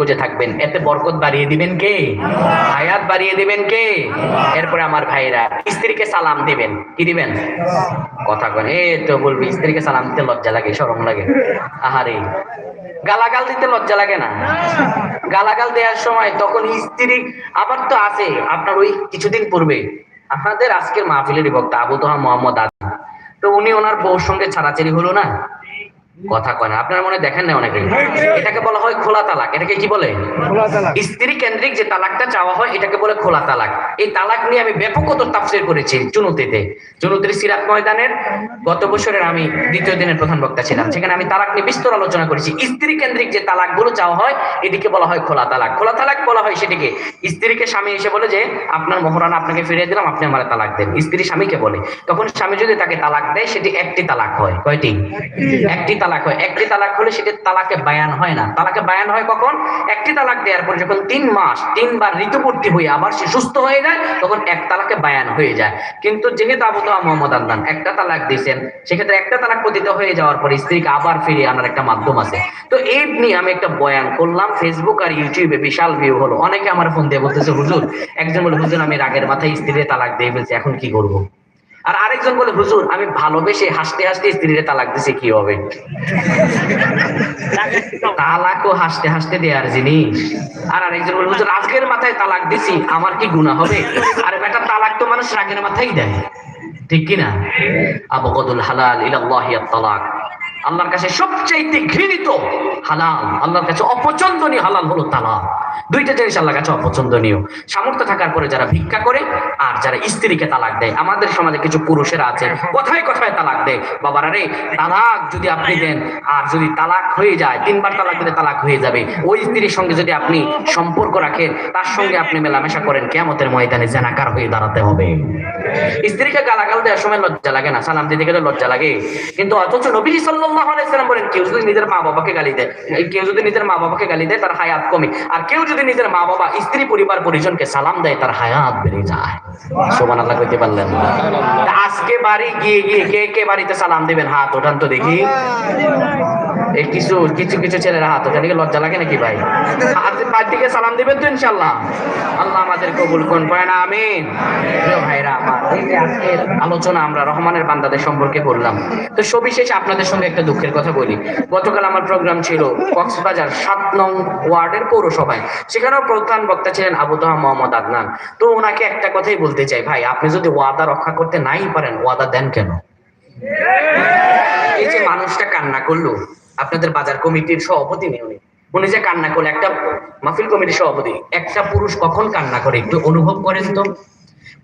গুজে থাকবেন। এতে বরকত বাড়িয়ে দিবেন কে? হায়াত বাড়িয়ে দিবেন কে? এরপরে আমার ভাইরা, স্ত্রীকে সালাম দিবেন। কি দিবেন? কথা কন। এ তো বলবি, স্ত্রীকে সালাম দিতে লজ্জা লাগে, শরম লাগে। আহারে, গালাগাল দিতে লজ্জা লাগে না? গালাগাল দেওয়ার সময় তখন স্ত্রী আবার তো আছে, আপনার ওই কিছুদিন পূর্বে। আমাদের আজকের মাহফিলের বক্তা আবু তোহা মোহাম্মদ আদম। তো উনি ওনার বউর সঙ্গে ছাড়াছাড়ি হলো না? কথা কয় না আপনার মনে দেখেন না অনেকে এটাকে বলা হয় খোলা তালাক এটাকে কি বলে? স্ত্রী কেন্দ্রিক যে তালাকটা চাওয়া হয় এটাকে বলে খোলা তালাক। এই তালাক নিয়ে আমি ব্যাপকত তাফসির করেছি চুনুতিতে। চুনুতির সিরাত ময়দানের গত বছরের আমি দ্বিতীয় দিনের প্রধান বক্তা ছিলাম সেখানে আমি তালাক নিয়ে বিস্তর আলোচনা করেছি। স্ত্রী কেন্দ্রিক যে তালাকগুলো চাওয়া হয় এটিকে বলা হয় খোলা তালাক। খোলা তালাক বলা হয় সেটিকে। স্ত্রীকে স্বামী এসে বলে যে আপনার মহরানা আপনাকে ফিরিয়ে দিলাম আপনি আমার তালাক দেন। স্ত্রী স্বামীকে বলে। তখন স্বামী যদি তাকে তালাক দেয় সেটি একটি তালাক হয়। কয়টি? একটি তালাক হয়। একটি তালাক হলে সেটি তালাকে বায়ান হয় না। তালাকে বায়ান হয় কখন? একটি তালাক দেওয়ার পর যখন তিন মাস, তিনবার ঋতুপূর্তি হয়ে আবার সে সুস্থ হয়ে যায়, তখন এক তালাকে বায়ান হয়ে যায়। কিন্তু যেহেতু আবু তোহা মোহাম্মদ আন্দান একটা তালাক দিয়েছেন, সেক্ষেত্রে একটা তালাক পতিত হয়ে যাওয়ার পর স্ত্রীকে আবার ফিরিয়ে আনার একটা মাধ্যম আছে। তো এই নিয়ে আমি একটা বয়ান করলাম ফেসবুক আর ইউটিউবে বিশাল ভিউ হলো। অনেকে আমার ফোন দিয়ে বলতেছে, হুজুর, একজন বলে, হুজুর, আমি রাগের মাথায় স্ত্রীর তালাক দিয়ে ফেলছি, এখন কি করব? আর আরেকজন বলে, হুজুর, আমি ভালোবেসে হাসতে হাসতে স্ত্রীর তালাক দিছে, কি হবে? তালাকও হাসতে হাসতে দেওয়ার জিনিস। আর আরেকজন বলে, হুজুর, আজকের মাথায় তালাক দিছি, আমার কি গুণা হবে? আরে বেটা, তালাক তো মানুষ রাগের মাথায় দেয়। ঠিক কি কিনা? আবগদুল হালাল ইলাল্লাহি আত-তালাক। আল্লাহর কাছে সবচাইতে ঘৃণিত হালাল, আল্লাহর কাছে অপছন্দনীয় হালাল হলো তালাক। দুইটা জিনিস আল্লাহর কাছে অপছন্দনীয়। সামর্থ্য থাকার পরে যারা ভিক্ষা করে আর যারা স্ত্রীকে তালাক দেয়, আমাদের সমাজে কিছু পুরুষেরা আছে, কথায় কথায় তালাক দেয়। বাবারা রে, তালাক যদি আপনি দেন, আর যদি তালাক হয়ে যায়, তিনবার তালাক দিলে তালাক হয়ে যাবে। ওই স্ত্রীর সঙ্গে যদি আপনি সম্পর্ক রাখেন, তার সঙ্গে আপনি মেলামেশা করেন কেমতের ময়দানে জেনাকার হয়ে দাঁড়াতে হবে। স্ত্রীকে গালাগাল দেওয়ার সময় লজ্জা লাগে না, সালাম গেলে লজ্জা লাগে। কিন্তু অথচ নবীজি সাল্লাল্লাহু সাল্লাম বলেন, কেউ যদি নিজের মা বাবাকে গালি দেয়, কেউ যদি নিজের মা বাবাকে গালি দেয়, তার হায়াত কমে। আর কেউ যদি নিজের মা বাবা, স্ত্রী, পরিবার, পরিজনকে সালাম দেয়, তার হায়াত বেড়ে যায়। সুবহানাল্লাহ কইতে পারলেন আজকে বাড়ি গিয়ে গিয়ে কে কে বাড়িতে সালাম দেবেন? হাত ওঠান তো দেখি। এই কিছু কিছু কিছু ছেলেরা হাত ওঠান। কি লজ্জা লাগে নাকি ভাই? হাত বাড়িতে সালাম দিবেন তো ইনশাল্লাহ আল্লাহ আমাদের কবুল কোন পড়েন না প্রিয় আলোচনা আমরা রহমানের বান্দাদের সম্পর্কে করলাম। তো সবিশেষ আপনাদের সঙ্গে একটা দুঃখের কথা বলি। গতকাল আমার প্রোগ্রাম ছিল কক্সবাজার সাত নং ওয়ার্ডের পৌরসভায়। সেখানেও প্রধান বক্তা ছিলেন আবু তোহা মোহাম্মদ আদনান। তো ওনাকে একটা কথাই বলতে চাই, ভাই, আপনি যদি ওয়াদা রক্ষা করতে নাই পারেন, ওয়াদা দেন কেন? এই যে মানুষটা কান্না করল, আপনাদের বাজার কমিটির সভাপতি নেই উনি। উনি যে কান্না করল, একটা মাহফিল কমিটির সভাপতি, একটা পুরুষ কখন কান্না করে, একটু অনুভব করেন তো।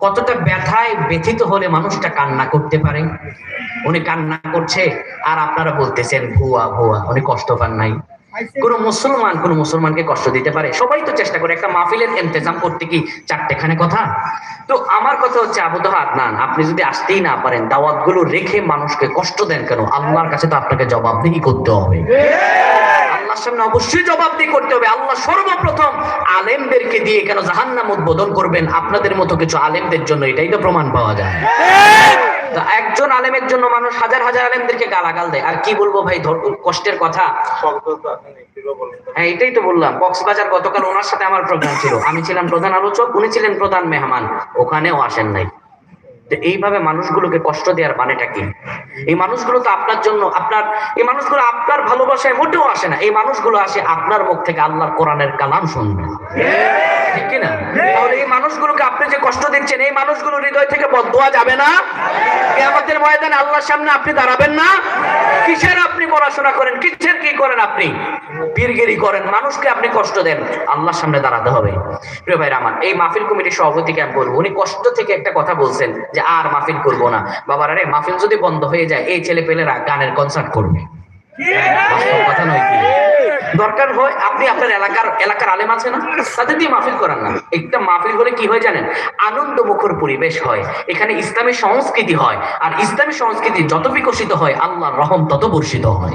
কতটা ব্যথায় ব্যথিত হলে মানুষটা কান্না করতে পারে? উনি কান্না করছে, আর আপনারা বলতেছেন, ভুয়া ভুয়া, উনি কষ্ট পান নাই। কোন মুসলমান, কোন মুসলমানকে কষ্ট দিতে পারে? সবাই তো চেষ্টা করে, একটা মাহফিলের ইন্তজাম করতে কি চারটেখানে কথা? তো আমার কথা হচ্ছে, আবু তো আদনান আপনি যদি আসতেই না পারেন দাওয়াতগুলো রেখে মানুষকে কষ্ট দেন কেন? আল্লাহর কাছে তো আপনাকে জবাবদিহি করতে হবে? আল্লাহর সামনে অবশ্যই জবাবদিহি করতে হবে। আল্লাহ সর্বপ্রথম আলেমদেরকে দিয়ে কেন জাহান্নাম উদ্বোধন করবেন? আপনাদের মতো কিছু আলেমদের জন্য এটাই তো প্রমাণ পাওয়া যায়। একজন আলেমের জন্য মানুষ হাজার হাজার আলেমদেরকে গালাগাল দেয়। আর কি বলব ভাই কষ্টের কথা। হ্যাঁ এটাই তো বললাম। কক্সবাজার গতকাল ওনার সাথে আমার প্রোগ্রাম ছিল। আমি ছিলাম প্রধান আলোচক, উনি ছিলেন প্রধান মেহমান। ওখানেও আসেন নাই। তো এইভাবে মানুষগুলোকে কষ্ট দেওয়ার মানেটা কি? এই মানুষগুলো তো আপনার জন্য, আপনার, এই মানুষগুলো আপনার ভালোবাসায় মোটেও আসে না। এই মানুষগুলো আসে আপনার মুখ থেকে আল্লাহর কোরআনের কালাম শুনবে। ঠিক কিনা তাহলে এই মানুষগুলোকে আপনি যে কষ্ট দিচ্ছেন, এই মানুষগুলো হৃদয় থেকে বদোয়া যাবে না? আমাদের ময়দানে আল্লাহর সামনে আপনি দাঁড়াবেন না? কিসের আপনি পড়াশোনা করেন কিসের কি করেন আপনি? পীরগিরি করেন মানুষকে আপনি কষ্ট দেন আল্লাহর সামনে দাঁড়াতে হবে। প্রিয় ভাই আমার এই মাহফিল কমিটির সভাপতিকে আমি বলব উনি কষ্ট থেকে একটা কথা বলছেন যে আর মাহফিল করব না। বাবার আরে মাহফিল যদি বন্ধ হয়ে যায় এই ছেলে পেলেরা গানের কনসার্ট করবে। কথা নয় কি? দরকার হয়, আপনি আপনার এলাকার এলাকার আলেম আছে না? তাদের দিয়ে মাহফিল করান না। একটা মাহফিল হলে কি হয় জানেন? আনন্দ মুখর পরিবেশ হয়। এখানে ইসলামী সংস্কৃতি হয়। আর ইসলামী সংস্কৃতি যত বিকশিত হয়, আল্লাহর রহম তত বর্ষিত হয়।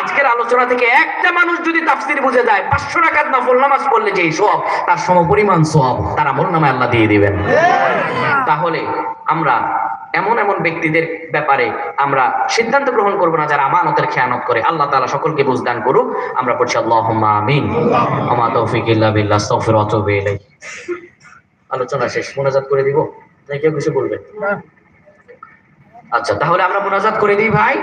আজকের আলোচনা থেকে একটা মানুষ যদি তাফসির বুঝে যায়, পাঁচশো টাকার নফল নামাজ পড়লে যে সব তার সমপরিমাণ সব তার আমল নামে আল্লাহ দিয়ে দিবেন। তাহলে আমরা এমন এমন ব্যক্তিদের ব্যাপারে আমরা সিদ্ধান্ত গ্রহণ করব না যারা আমানতের খেয়ানত করে। আল্লাহ তালা সকলকে বুঝদান করুক। আমরা পড়ছি আল্লাহ আমিন। তৌফিক আলোচনা শেষ। মোনাজাত করে দিব? তাই কেউ কিছু বলবেন? আচ্ছা তাহলে আমরা মোনাজাত করে দিই ভাই।